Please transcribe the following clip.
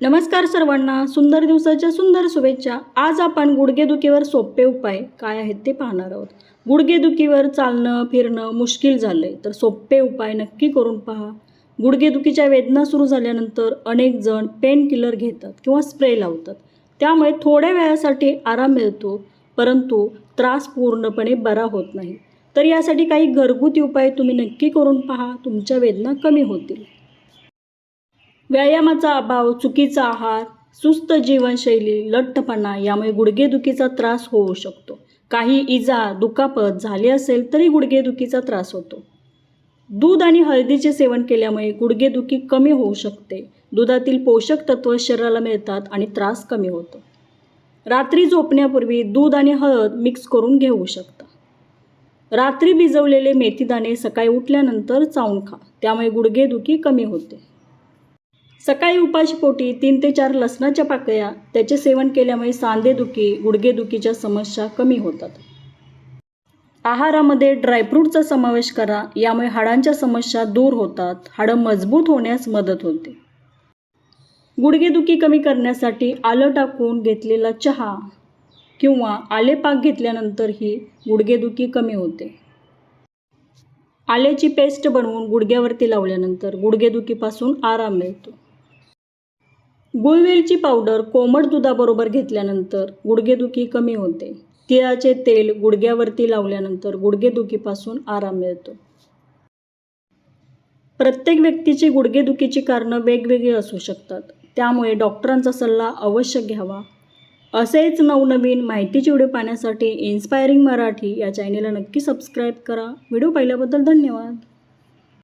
नमस्कार सर्वांना सुंदर दिवसाच्या सुंदर शुभेच्छा. आज आपण गुडघेदुखीवर सोपे उपाय काय आहेत ते पाहणार आहोत. गुडघेदुखीवर चालणं फिरणं मुश्किल झालं आहे तर सोपे उपाय नक्की करून पहा. गुडघेदुखीच्या वेदना सुरू झाल्यानंतर अनेक जण पेन किलर घेतात किंवा स्प्रे लावतात. त्यामुळे थोड्या वेळासाठी आराम मिळतो परंतु त्रास पूर्णपणे बरा होत नाही. तर यासाठी काही घरगुती उपाय तुम्ही नक्की करून पहा. तुमच्या वेदना कमी होतील. व्यायामाचा अभाव चुकीचा आहार सुस्त जीवनशैली लठ्ठपणा यामुळे गुडघेदुखीचा त्रास होऊ शकतो. काही इजा दुखापत झाली असेल तरी गुडघेदुखीचा त्रास होतो. दूध आणि हळदीचे सेवन केल्यामुळे गुडघेदुखी कमी होऊ शकते. दुधातील पोषक तत्व शरीराला मिळतात आणि त्रास कमी होतो. रात्री झोपण्यापूर्वी दूध आणि हळद मिक्स करून घेऊ शकता. रात्री भिजवलेले मेथीदाणे सकाळी उठल्यानंतर चावून खा. त्यामुळे गुडघेदुखी कमी होते. सकाळी उपाशीपोटी तीन ते चार लसणाच्या पाकळ्या त्याचे सेवन केल्यामुळे सांधेदुखी गुडघेदुखीच्या समस्या कमी होतात. आहारामध्ये ड्रायफ्रूटचा समावेश करा यामुळे हाडांच्या समस्या दूर होतात. हाडं मजबूत होण्यास मदत होते. गुडघेदुखी कमी करण्यासाठी आलं टाकून घेतलेला चहा किंवा आलेपाक घेतल्यानंतरही गुडघेदुखी कमी होते. आल्याची पेस्ट बनवून गुडघ्यावरती लावल्यानंतर गुडघेदुखीपासून आराम मिळतो. गुळवेलची पावडर कोमट दुधाबरोबर घेतल्यानंतर गुडघेदुखी कमी होते. तिळाचे तेल गुडघ्यावरती लावल्यानंतर गुडघेदुखीपासून आराम मिळतो. प्रत्येक व्यक्तीची गुडघेदुखीची कारणं वेगवेगळी असू शकतात. त्यामुळे डॉक्टरांचा सल्ला अवश्य घ्यावा. असेच नवनवीन माहिती चिवडे पाहण्यासाठी इन्स्पायरिंग मराठी या चॅनेलला नक्की सबस्क्राईब करा. व्हिडिओ पाहिल्याबद्दल धन्यवाद.